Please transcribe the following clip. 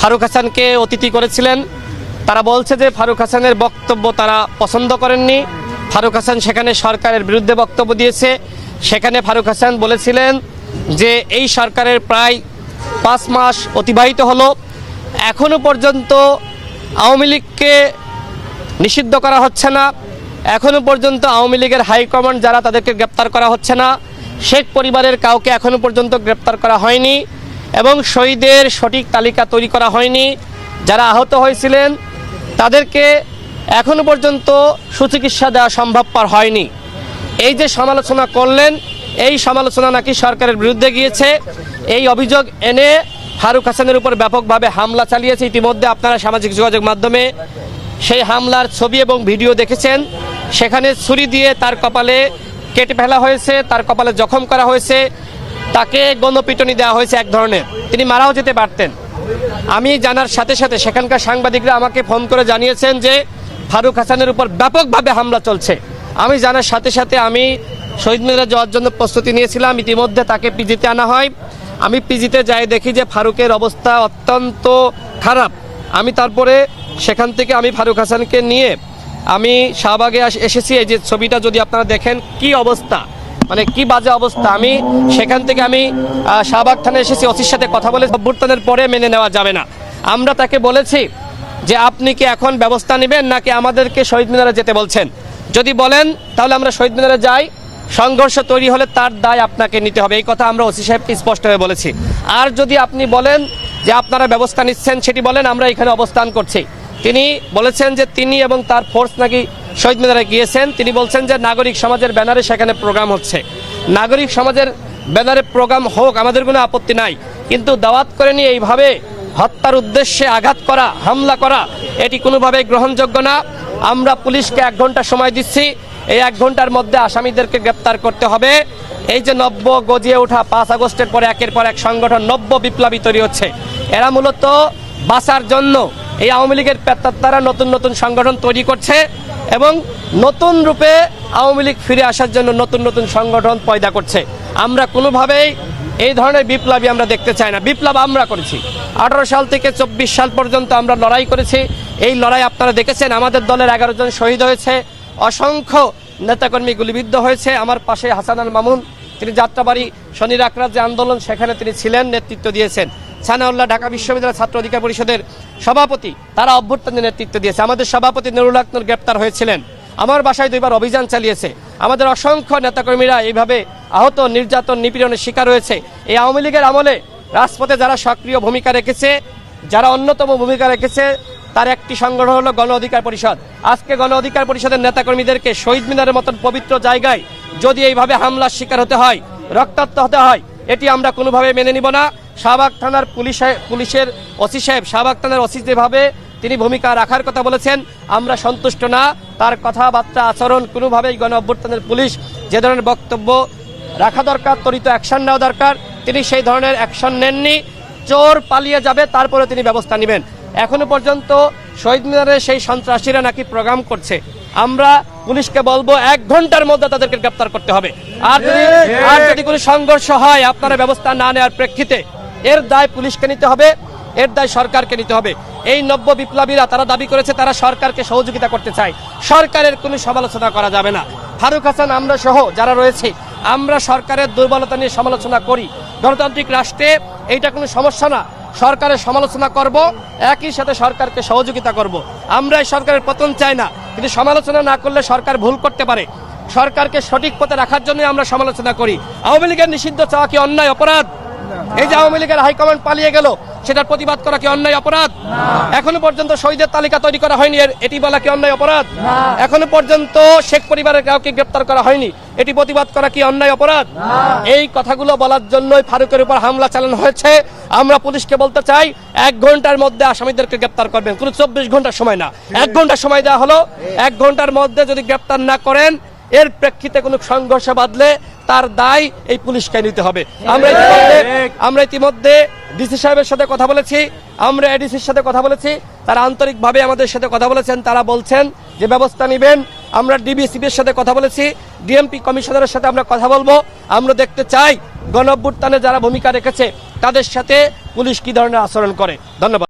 ফারুক হাসানকে অতিথি করেছিলেন। তারা বলছে যে ফারুক হাসানের বক্তব্য তারা পছন্দ করেননি। ফারুক হাসান সেখানে সরকারের বিরুদ্ধে বক্তব্য দিয়েছে। সেখানে ফারুক হাসান বলেছিলেন যে এই সরকারের প্রায় পাঁচ মাস অতিবাহিত হলো। এখনও পর্যন্ত আওয়ামী লীগকে নিষিদ্ধ করা হচ্ছে না। এখনও পর্যন্ত আওয়ামী লীগের হাইকমান্ড যারা তাদেরকে গ্রেপ্তার করা হচ্ছে না। শেখ পরিবারের কাউকে এখনও পর্যন্ত গ্রেপ্তার করা হয়নি। এবং শহীদের সঠিক তালিকা তৈরি করা হয়নি। যারা আহত হয়েছিলেন, তাদেরকে এখনও পর্যন্ত সুচিকিৎসা দেওয়া সম্ভবপর হয়নি। এই যে সমালোচনা করলেন, এই সমালোচনা নাকি সরকারের বিরুদ্ধে গিয়েছে। এই অভিযোগ এনে ফারুক হাসানের উপর ব্যাপকভাবে হামলা চালিয়েছে। ইতিমধ্যে আপনারা সামাজিক যোগাযোগ মাধ্যমে সেই হামলার ছবি এবং ভিডিও দেখেছেন। সেখানে ছুরি দিয়ে তার কপালে কেটে ফেলা হয়েছে, তার কপালে জখম করা হয়েছে। তাকে গণপিটনি দেওয়া হয়েছে এক ধরনের। তিনি মারাও যেতে পারতেন। আমি জানার সাথে সাথে সেখানকার সাংবাদিকরা আমাকে ফোন করে জানিয়েছেন যে, ফারুক হাসানের উপর ব্যাপকভাবে হামলা চলছে। আমি জানার সাথে সাথে আমি শহীদ মিনারে যাওয়ার জন্য প্রস্তুতি নিয়েছিলাম। ইতিমধ্যে তাকে পিজিতে আনা হয়। আমি পিজিতে যাই দেখি যে ফারুকের অবস্থা অত্যন্ত খারাপ। আমি তারপরে সেখান থেকে আমি ফারুক হাসানকে নিয়ে আমি শাহবাগে এসেছি। এই যে ছবিটা যদি আপনারা দেখেন, কি অবস্থা? মানে কি বাজে অবস্থা? আমি সেখান থেকে আমি শাহবাগ থানায় এসেছি, ওসির সাথে কথা বলে অভ্যর্থনের পরে মেনে নেওয়া যাবে না। আমরা তাকে বলেছি যে আপনি কি এখন ব্যবস্থা নেবেন নাকি আমাদেরকে শহীদ মিনারে যেতে বলছেন? যদি বলেন, তাহলে আমরা শহীদ মিনারে যাই। সংঘর্ষ তৈরি হলে তার দায় আপনাকে নিতে হবে। এই কথা আমরা ওসি সাহেবকে স্পষ্টভাবে বলেছি। আর যদি আপনি বলেন যে আপনারা ব্যবস্থা নিচ্ছেন, সেটি বলেন, আমরা এখানে অবস্থান করছি। তিনি বলেছেন যে তিনি এবং তার ফোর্স নাকি শহীদ মিনারে গিয়েছেন। তিনি বলছেন যে, নাগরিক সমাজের ব্যানারে সেখানে প্রোগ্রাম হচ্ছে। নাগরিক সমাজের ব্যানারে প্রোগ্রাম হোক, আমাদের কোনো আপত্তি নাই। কিন্তু দাওয়াত করে নিয়ে এইভাবে হত্যার উদ্দেশ্যে আঘাত করা, হামলা করা, এটি কোনোভাবেই গ্রহণযোগ্য না। আমরা পুলিশকে এক ঘণ্টা সময় দিচ্ছি। এই এক ঘণ্টার মধ্যে আসামিদেরকে গ্রেপ্তার করতে হবে। এই যে নব্য গজিয়ে ওঠা পাঁচ আগস্টের পরে একের পর এক সংগঠন, নব্য বিপ্লবী তৈরি হচ্ছে। এরা মূলত বাঁচার জন্য এই আওয়ামী লীগের পেত্তারা নতুন নতুন সংগঠন তৈরি করছে। এবং নতুন রূপে আওয়ামী লীগ ফিরে আসার জন্য নতুন নতুন সংগঠন পয়দা করছে। আমরা কোনোভাবেই এই ধরনের বিপ্লবী আমরা দেখতে চাই না। বিপ্লব আমরা করেছি। আঠারো সাল থেকে চব্বিশ সাল পর্যন্ত আমরা লড়াই করেছি। এই লড়াই আপনারা দেখেছেন, আমাদের দলের এগারো জন শহীদ হয়েছে। অসংখ্য নেতাকর্মী গুলিবিদ্ধ হয়েছে। আমার পাশে হাসান আল মামুন, তিনি যাত্রাবাড়ি শনি রাকরাত যে আন্দোলন, সেখানে তিনি ছিলেন, নেতৃত্ব দিয়েছেন। সানাউল্লাহ ঢাকা বিশ্ববিদ্যালয় ছাত্র অধিকার পরিষদের সভাপতি, তারা অভ্যুত্থানের নেতৃত্ব দিয়েছে। আমাদের সভাপতি নুরুল আকনুর গ্রেপ্তার হয়েছিলেন। আমার বাসায় দুইবার অভিযান চালিয়েছে। আমাদের অসংখ্য নেতাকর্মীরা এইভাবে আহত, নির্যাতন, নিপীড়নের শিকার হয়েছে। এই আওয়ামী লীগের আমলে রাজপথে যারা সক্রিয় ভূমিকা রেখেছে, যারা অন্যতম ভূমিকা রেখেছে, তার একটি সংগঠন হলো গণ অধিকার পরিষদ। আজকে গণ অধিকার পরিষদের নেতাকর্মীদেরকে শহীদ মিনারের মতন পবিত্র জায়গায় যদি এইভাবে হামলার শিকার হতে হয়, রক্তাক্ত হতে হয়, এটি আমরা কোনোভাবে মেনে নিব না। শাহবাগ থানার পুলিশ পুলিশের ওসি সাহেব শাহবাগ থানার ওসি যেভাবে তিনি ভূমিকা রাখার কথা বলেছেন আমরা সন্তুষ্ট না। তার কথাবার্তা আচরণ কোনোভাবেই গণ অভ্যুত্থানের পুলিশ যে ধরনের বক্তব্য রাখা দরকার ত্বরিত অ্যাকশন নেওয়া দরকার তিনি সেই ধরনের অ্যাকশন নেননি। চোর পালিয়ে যাবে তারপরে তিনি ব্যবস্থা নেবেন। এখনও পর্যন্ত শহীদ মিনারে সেই সন্ত্রাসীরা নাকি প্রোগ্রাম করছে। আমরা পুলিশকে বলব এক ঘণ্টার মধ্যে তাদেরকে গ্রেপ্তার করতে হবে। আর যদি আর যদি কোনো সংঘর্ষ হয় আপনারা ব্যবস্থা না নেওয়ার প্রেক্ষিতে এর দায় পুলিশকে নিতে হবে, এর দায় সরকারকে নিতে হবে। এই নব্য বিপ্লবীরা তারা দাবি করেছে, তারা সরকারকে সহযোগিতা করতে চায়। সরকারের কোনো সমালোচনা করা যাবে না। ফারুক হাসান, আমরা সহ যারা রয়েছে, আমরা সরকারের দুর্বলতা নিয়ে সমালোচনা করি। গণতান্ত্রিক রাষ্ট্রে এইটা কোনো সমস্যা না। সরকারের সমালোচনা করব, একই সাথে সরকারকে সহযোগিতা করব। আমরা এই সরকারের পতন চাই না, কিন্তু সমালোচনা না করলে সরকার ভুল করতে পারে। সরকারকে সঠিক পথে রাখার জন্য আমরা সমালোচনা করি। আওয়ামী লীগের নিষিদ্ধ চাওয়া কি অন্যায়, অপরাধ? এই যে আওয়ামী লীগের হাইকমান্ড পালিয়ে গেল সেটার প্রতিবাদ করা কি অন্যায় অপরাধ? এখনও পর্যন্ত শহীদের তালিকা তৈরি করা হয়নি এটি বলা কি অন্যায় অপরাধ? এখনও পর্যন্ত শেখ পরিবারের কাউকে গ্রেপ্তার করা হয়নি এটি প্রতিবাদ করা কি অন্যায় অপরাধ? এই কথাগুলো বলার জন্যই ফারুকের উপর হামলা চালানো হয়েছে। আমরা পুলিশকে বলতে চাই এক ঘণ্টার মধ্যে আসামিদেরকে গ্রেপ্তার করবেন কোনো চব্বিশ ঘণ্টার সময় না। এক ঘণ্টা সময় দেওয়া হলো এক ঘণ্টার মধ্যে যদি গ্রেপ্তার না করেন এর প্রেক্ষিতে কোনো সংঘর্ষ বাঁধলে তার দায় এই পুলিশকে নিতে হবে। আমরা ইতিমধ্যে আমরা ইতিমধ্যে ডিসি সাহেবের সাথে কথা বলেছি। আমরা এডিসির সাথে কথা বলেছি। তারা আন্তরিকভাবে আমাদের সাথে কথা বলেছেন। তারা বলছেন যে ব্যবস্থা নেবেন। আমরা ডিবিসিবির সাথে কথা বলেছি। ডিএমপি কমিশনারের সাথে আমরা কথা বলব। আমরা দেখতে চাই গণ যারা ভূমিকা রেখেছে তাদের সাথে পুলিশ কি ধরনের আচরণ করে। ধন্যবাদ।